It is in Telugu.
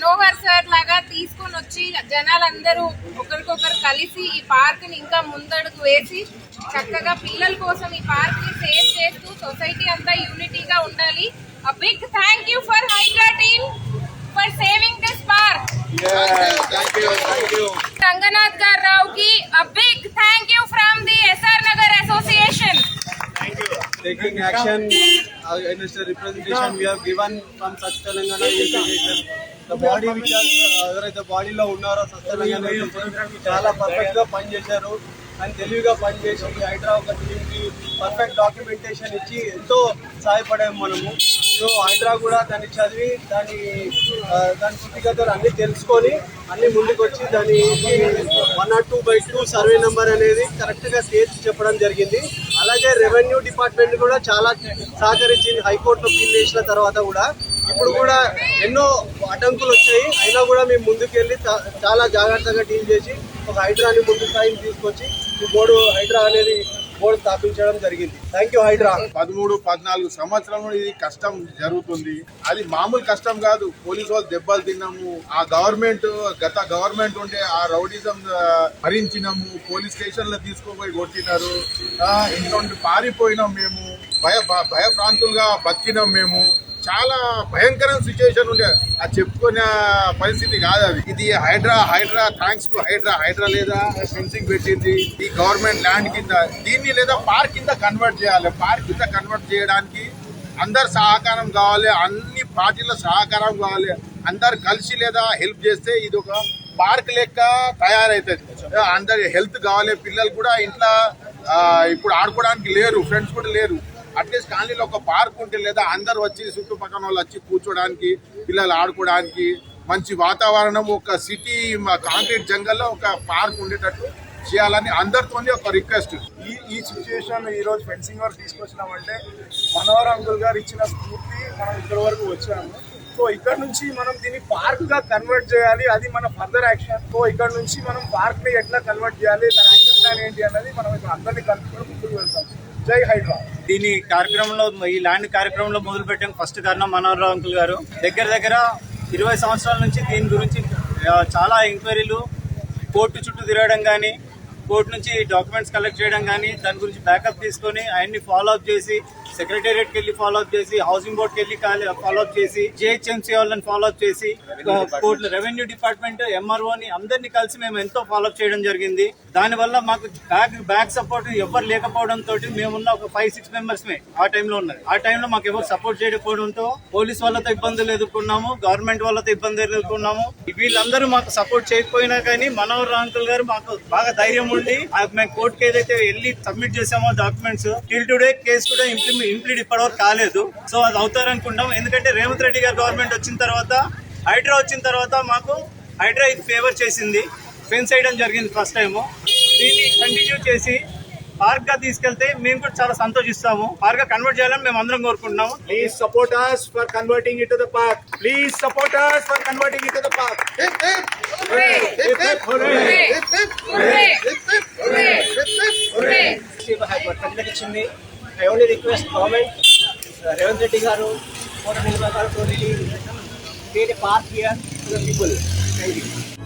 మనోహర్ సార్ లాగా తీసుకొని వచ్చి జనాలందరూ ఒకరికొకరు కలిసి ఈ పార్క్ని ఇంకా ముందడుగు వేసి చక్కగా పిల్లల కోసం ఈ పార్క్ని సేవ్ చేస్తూ సొసైటీ అంతా యూనిటీగా ఉండాలి. A big thank you for HYDRAA team for saving this park Ranganath garu కి a big thank you from the SR Nagar association taking action uh, in representation we have given from Swachh Telangana Association. Body ఎవరైతే బాడీలో ఉన్నారో స్వచ్ఛ చాలా పర్ఫెక్ట్గా పనిచేశారు. అండ్ తెలివిగా పనిచేసి ఈ హైడ్రా ఒక టీమ్కి పర్ఫెక్ట్ డాక్యుమెంటేషన్ ఇచ్చి ఎంతో సహాయపడాము మనము. సో హైడ్రా కూడా దాన్ని చదివి దాని దాని స్థితిగతులు అన్ని తెలుసుకొని అన్ని ముందుకొచ్చి దాని one not two by two survey number అనేది కరెక్ట్గా తేల్చి చెప్పడం జరిగింది. అలాగే రెవెన్యూ డిపార్ట్మెంట్ కూడా చాలా సహకరించింది హైకోర్టులో ఫీల్ వేసిన తర్వాత కూడా. ఇప్పుడు కూడా ఎన్నో అడ్డంకులు వచ్చాయి. అయినా కూడా మేము ముందుకెళ్ళి చాలా జాగ్రత్తగా డీల్ చేసి ఒక హైడ్రాని ముందు స్థాయిని తీసుకొచ్చి ఈ బోర్డు హైడ్రా అనేది బోర్డు స్థాపించడం జరిగింది. Thank you HYDRAA. పదమూడు పద్నాలుగు సంవత్సరంలో ఇది కష్టం జరుగుతుంది. అది మామూలు కష్టం కాదు. పోలీసు వాళ్ళు దెబ్బలు తిన్నాము. ఆ గవర్నమెంట్ గత గవర్నమెంట్ ఉంటే ఆ రౌడిజం భరించినాము. పోలీస్ స్టేషన్లో తీసుకుపోయి కొట్టినారు. ఇంట్లో పారిపోయినాం మేము. భయ భ- భయప్రాంతులుగా బతికినాం మేము. చాలా భయంకరమైన సిచ్యువేషన్ ఉండే. అది చెప్పుకునే పరిస్థితి కాదు అది. ఇది హైడ్రా హైడ్రా థ్యాంక్స్ టు హైడ్రా. హైడ్రా లేదా ఫెన్సింగ్ పెట్టింది. ఈ గవర్నమెంట్ ల్యాండ్ కింద దీన్ని లేదా పార్క్ కింద కన్వర్ట్ చేయాలి. పార్క్ కింద కన్వర్ట్ చేయడానికి అందరు సహకారం కావాలి. అన్ని పార్టీల సహకారం కావాలి. అందరు కలిసి లేదా హెల్ప్ చేస్తే ఇది ఒక పార్క్ లెక్క తయారవుతుంది అందరి హెల్త్ కావాలి. పిల్లలు కూడా ఇంట్లో ఇప్పుడు ఆడుకోవడానికి లేరు. ఫ్రెండ్స్ కూడా లేరు. అట్లీస్ట్ కాలనీలో ఒక పార్క్ ఉంటే లేదా అందరు వచ్చి చుట్టుపక్కల వాళ్ళు వచ్చి కూర్చోడానికి పిల్లలు ఆడుకోవడానికి మంచి వాతావరణం ఒక సిటీ కాంక్రీట్ జంగల్లో ఒక పార్క్ ఉండేటట్టు చేయాలని అందరితో ఒక రిక్వెస్ట్. ఈ ఈ సిచ్యువేషన్ ఈ రోజు ఫెన్సింగ్ వరకు తీసుకొచ్చినామంటే మనోహర్ అంకుల్ గారు ఇచ్చిన స్ఫూర్తి మనం ఇక్కడ వరకు వచ్చాము. సో ఇక్కడ నుంచి మనం దీన్ని పార్క్గా కన్వర్ట్ చేయాలి అది మన ఫర్దర్ యాక్షన్ సో ఇక్కడ నుంచి మనం పార్క్ని ఎట్లా కన్వర్ట్ చేయాలి దాని యాక్షన్ ప్లాన్ ఏంటి అన్నది మనం ఇక్కడ అందరినీ కలుపుకొని ముందుకు వెళ్తాం. జై హైడ్రా. దీని కార్యక్రమంలో ఈ ల్యాండ్ కార్యక్రమంలో మొదలు పెట్టాం. ఫస్ట్ కారణం మనోహర్ అంకుల్ గారు. దగ్గర దగ్గర ఇరవై సంవత్సరాల నుంచి దీని గురించి చాలా ఎంక్వైరీలు. కోర్టు చుట్టూ తిరగడం కానీ కోర్టు నుంచి డాక్యుమెంట్స్ కలెక్ట్ చేయడం కానీ దాని గురించి బ్యాకప్ తీసుకొని ఆయన్ని ఫాలో అప్ చేసి సెక్రటేరియట్కి వెళ్ళి ఫాలో అప్ చేసి హౌసింగ్ బోర్డ్కి వెళ్ళి ఫాలో అప్ చేసి జిహెచ్ఎంసీ వాళ్ళని ఫాలో అప్ చేసి కోర్టు రెవెన్యూ డిపార్ట్మెంట్ ఎంఆర్ఓని అందరినీ కలిసి మేము ఎంతో ఫాలో అప్ చేయడం జరిగింది. దానివల్ల మాకు బ్యాక్ బ్యాక్ సపోర్ట్ ఎవరు లేకపోవడం తోటి మేమున్న ఒక ఫైవ్ సిక్స్ మెంబర్స్ ఆ టైంలో ఉన్నది. ఆ టైంలో మాకు ఎవరు సపోర్ట్ చేయకపోవడంతో పోలీస్ వాళ్ళతో ఇబ్బందులు ఎదుర్కొన్నాము గవర్నమెంట్ వాళ్ళతో ఇబ్బందులు ఎదుర్కొన్నాము. వీళ్ళందరూ మాకు సపోర్ట్ చేయకపోయినా కానీ మనోహర్ అంకుల్ గారు మాకు బాగా ధైర్యం ఉండి మేము కోర్టుకి ఏదైతే వెళ్ళి సబ్మిట్ చేసామో డాక్యుమెంట్స్ టిల్ టుడే కేసు కూడా ఇంప్లిమెంట్ ఇంప్లీట్ ఇప్పటివరకు కాలేదు. సో అది అవుతారనుకుంటాం ఎందుకంటే రేవంత్ రెడ్డి గారు గవర్నమెంట్ వచ్చిన తర్వాత హైడ్రా వచ్చిన తర్వాత మాకు హైడ్రా ఇది ఫేవర్ చేసింది. ఫెన్స్ వేయడం జరిగింది ఫస్ట్ టైం దీన్ని కంటిన్యూ చేసి పార్క్గా తీసుకెళ్తే మేము కూడా చాలా సంతోషిస్తాము. పార్క్గా కన్వర్ట్ చేయాలని మేము అందరం కోరుకుంటున్నాము. Please support us for converting it to the park please support us for converting it to the park ప్రతిఘటించింది I only request government Revanth Reddy garu కోట నిలబడి garu create park here to the people thank you